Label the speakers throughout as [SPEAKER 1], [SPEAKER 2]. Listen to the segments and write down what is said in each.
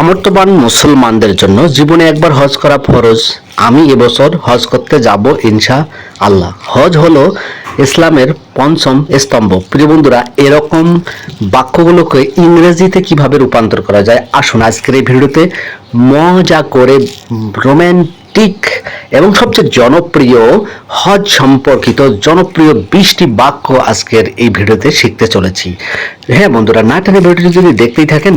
[SPEAKER 1] সামর্থ্যবান মুসলমানদের জন্য জীবনে একবার হজ করা ফরজ। আমি এবছর হজ করতে যাব ইনশা আল্লাহ। হজ হলো ইসলামের পঞ্চম স্তম্ভ। প্রিয় বন্ধুরা, এরকম বাক্যগুলোকে ইংরেজিতে কীভাবে রূপান্তর করা যায়, আসুন আজকের এই ভিডিওতে মজা করে রোম্যান্টিক এবং সবচেয়ে জনপ্রিয় হজ সম্পর্কিত জনপ্রিয় বিশটি বাক্য আজকের এই ভিডিওতে শিখতে চলেছি। হ্যাঁ বন্ধুরা, না ভিডিওটি যদি দেখতেই থাকেন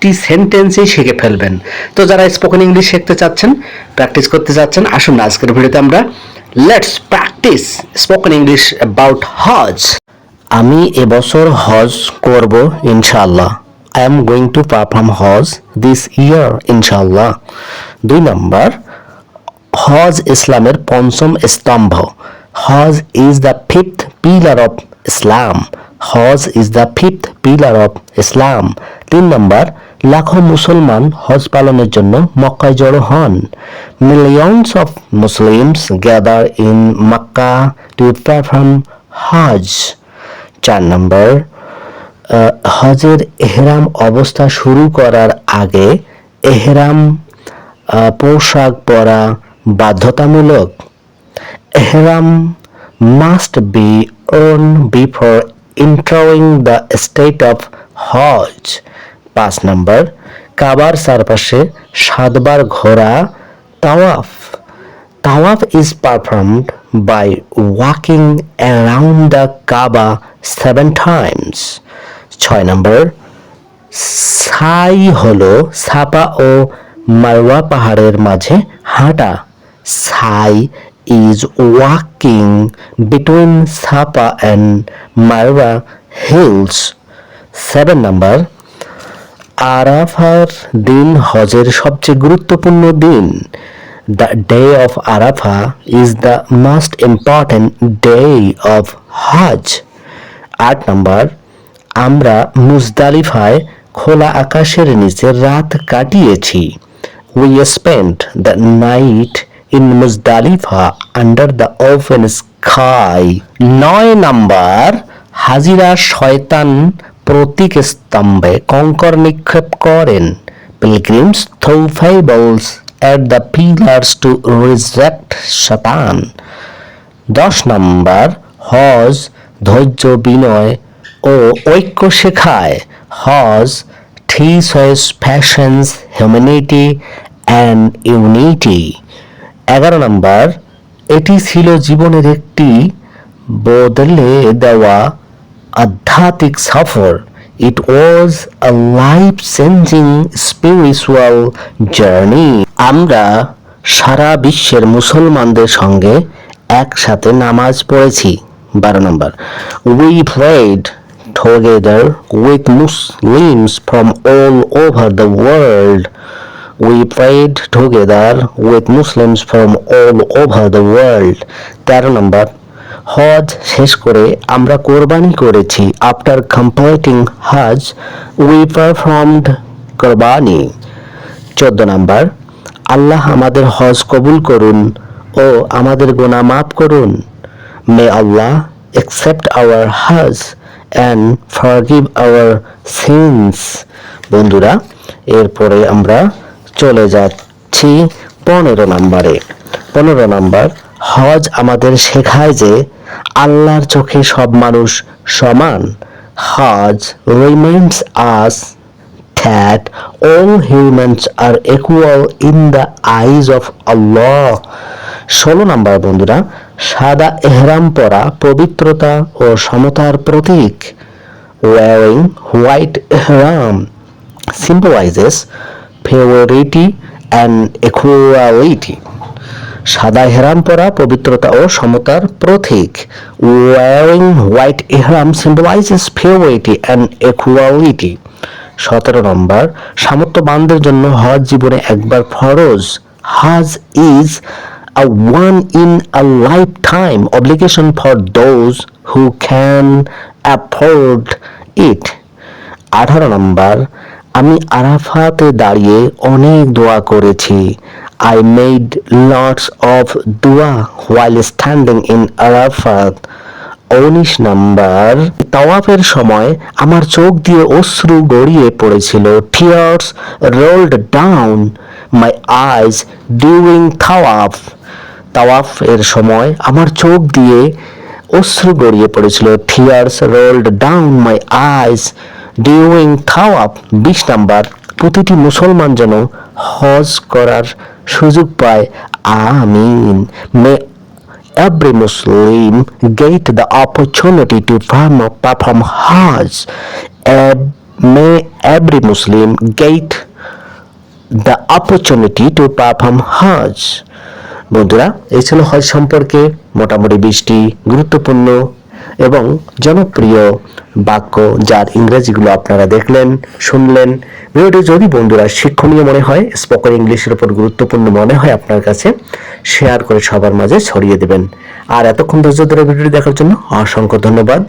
[SPEAKER 1] বিশটি সেন্টেন্সেই শিখে ফেলবেন। তো যারা স্পোকেন ইংলিশ শিখতে চাচ্ছেন প্র্যাকটিস করতে চাচ্ছেন, আসুন আজকের ভিডিওতে আমরা। Let's practice spoken English about hajj আমি এবছর হজ করব, ইনশাআল্লাহ। I am going to perform hajj this year ইনশাআল্লাহ। দুই নম্বর হজ ইসলামের পঞ্চম স্তম্ভ। Hajj is the fifth pillar of Islam hajj is the fifth pillar of Islam তিন নম্বর, লাখো মুসলমান হজ পালনের জন্য মক্কায় জড়ো হন। Millions of Muslims gather in Mecca to perform hajj. চার নম্বর হজের এহরাম অবস্থা শুরু করার আগে এহরাম পোশাক পরা বাধ্যতামূলক। Ihram must be worn before entering the state of hajj পাঁচ নম্বর, কাবার চারপাশে সাতবার ঘোরা তাওয়াফ। Tawaf is performed by walking around the Kaaba seven times. ছয় নম্বর সাই হলো সাপা ও মারওয়া পাহাড়ের মাঝে হাঁটা। Sai is walking between Safa and Marwa hills seven number আরাফার দিন হজের সবচেয়ে গুরুত্বপূর্ণ দিন। The day of Arafah is the most important day of hajj আট নম্বর আমরা মুজদালিফায় খোলা আকাশের নিচে রাত কাটিয়েছি। We spend the night in Muzdalifah under the open sky নয় নাম্বার, হাজিরা শয়তান প্রতীক স্তম্ভে কঙ্কর নিক্ষেপ করেন। Pilgrims throw pebbles at the pillars to resurrect Satan. দশ নম্বর, হজ, ধৈর্য বিনয় ও ঐক্য শেখায়। Hajj teaches patience humanity and unity এগারো নাম্বার, এটি ছিল জীবনের একটি বদলে দেওয়া আধ্যাত্মিক সফর। It was a life changing spiritual journey আমরা সারা বিশ্বের মুসলমানদের সঙ্গে একসাথে নামাজ পড়েছি। বারো নম্বর we prayed together with Muslims from all over the world We prayed together with Muslims from all over the world. তেরো নম্বর, হজ শেষ করে আমরা কোরবানি করেছি। After completing hajj we performed qurbani. চোদ্দ নম্বর, আল্লাহ আমাদের হজ কবুল করুন ও আমাদের গোনা মাফ করুন। May Allah accept our hajj and forgive our sins বন্ধুরা, এরপরে আমরা চলে যাচ্ছি পনেরো নম্বরে। পনেরো নম্বর, হজ আমাদের শেখায় যে আল্লাহর চোখে সব মানুষ সমান। Hajj reminds us that all humans are equal in the eyes of Allah ষোলো নাম্বার বন্ধুরা, সাদা এহরাম পরা পবিত্রতা ও সমতার প্রতীক। wearing white ihram symbolizes purity and equality সাদা ইহরাম পরা, পবিত্রতা ও সমতার প্রতীক। Wearing white ihram symbolizes purity and equality সতেরো নম্বর, সামর্থ্যবানদের জন্য হজ জীবনে একবার ফরজ। Hajj is a one in a lifetime obligation for those who can afford it আঠারো নম্বর আমি আরাফাতে দাঁড়িয়ে অনেক দোয়া করেছি। I made lots of dua while standing in Arafat. উনিশ নাম্বার, তাওয়াফের সময় আমার চোখ দিয়ে অশ্রু গড়িয়ে পড়েছিল। Tears rolled down my eyes during tawaf তাওয়াফ এর সময় আমার চোখ দিয়ে অশ্রু গড়িয়ে পড়েছিল। Tears rolled down my eyes during up বিশ নাম্বার, প্রতিটি মুসলমান যেন হজ করার সুযোগ পায়। আমিন। May every Muslim get the opportunity to form perform hajj may every Muslim get the opportunity to perform hajj বন্ধুরা, এই ছিল হজ সম্পর্কে মোটামুটি বিশটি গুরুত্বপূর্ণ এবং জনপ্রিয় বাক্য যার ইংরেজিগুলো আপনারা দেখলেন, শুনলেন। ভিডিওটি যদি বন্ধুরা শিক্ষণীয় মনে হয় স্পোকেন ইংলিশের উপর গুরুত্বপূর্ণ মনে হয়, আপনার কাছে শেয়ার করে সবার মাঝে ছড়িয়ে দেবেন। আর এতক্ষণ ধৈর্য ধরে ভিডিওটি দেখার জন্য অসংখ্য ধন্যবাদ।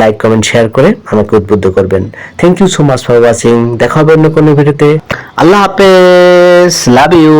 [SPEAKER 1] লাইক কমেন্ট শেয়ার করে আমাকে উদ্বুদ্ধ করবেন। Thank you so much for watching দেখা হবে অন্য কোনো ভিডিওতে। আল্লাহ হাফেজ। Love you